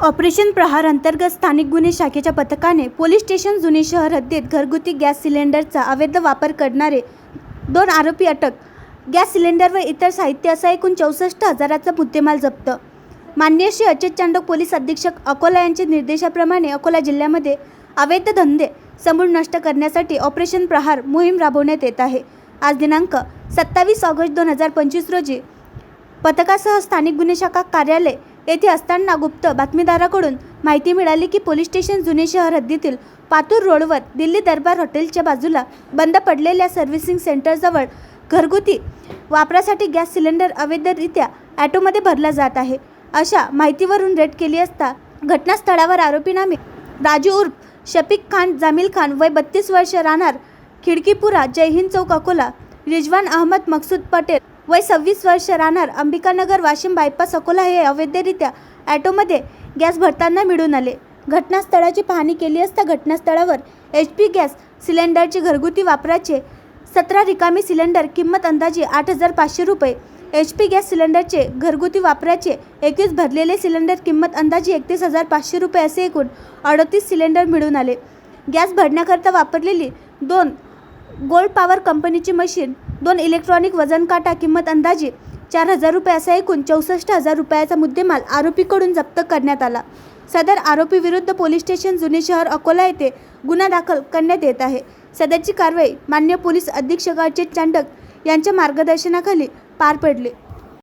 Operation प्रहार अंतर्गत स्थानिक गुन्हे शाखेच्या पथकाने पोलीस स्टेशन जुने शहर हद्दीत घरगुती गॅस सिलेंडरचा अवैध वापर करणारे दोन आरोपी अटक. गॅस सिलेंडर व इतर साहित्य असा एकूण चौसष्ट हजाराचा मुद्देमाल जप्त. मान्य श्री अचित चांडक पोलीस अधीक्षक अकोला यांच्या निर्देशाप्रमाणे अकोला जिल्ह्यामध्ये अवैध धंदे समूळ नष्ट करण्यासाठी ऑपरेशन प्रहार मोहीम राबवण्यात येत आहे. आज दिनांक सत्तावीस ऑगस्ट दोन हजार पंचवीस रोजी पथकासह स्थानिक गुन्हे शाखा कार्यालय येथे असताना गुप्त बातमीदाराकडून माहिती मिळाली की पोलीस स्टेशन जुने शहर हद्दीतील पातूर रोडवर दिल्ली दरबार हॉटेलच्या बाजूला बंद पडलेल्या सर्व्हिसिंग सेंटरजवळ घरगुती वापरासाठी गॅस सिलेंडर अवैधरित्या ॲटोमध्ये भरला जात आहे. अशा माहितीवरून रेड केली असता घटनास्थळावर आरोपीनामे राजू उर्फ शफीक खान जामील खान वय बत्तीस वर्ष राहणार खिडकीपुरा जय हिंद चौक अकोला रिजवान अहमद मकसूद पटेल वय सव्वीस वर्ष राहणार अंबिकानगर वाशिम बायपास अकोला हे अवैधरित्या ॲटोमध्ये गॅस भरताना मिळून आले. घटनास्थळाची पाहणी केली असता घटनास्थळावर एच पी गॅस सिलेंडरचे घरगुती वापराचे सतरा रिकामी सिलेंडर किंमत अंदाजे आठ हजार पाचशे रुपये. एच पी गॅस सिलेंडरचे घरगुती वापराचे एकवीस भरलेले सिलेंडर किंमत अंदाजे एकतीस हजार पाचशे रुपये असे एकूण अडतीस सिलेंडर मिळून आले. गॅस भरण्याकरता वापरलेली दोन गोल्ड पॉवर कंपनीची मशीन दोन इलेक्ट्रॉनिक वजनकाटा किंमत अंदाजे चार हजार रुपये असा एकूण चौसष्ट हजार रुपयाचा मुद्देमाल आरोपीकडून जप्त करण्यात आला. सदर आरोपी विरुद्ध पोलीस स्टेशन जुने शहर अकोला येथे गुन्हा दाखल करण्यात येत आहे. सदरची कारवाई मान्य पोलीस अधीक्षक चांडक यांच्या मार्गदर्शनाखाली पार पडली.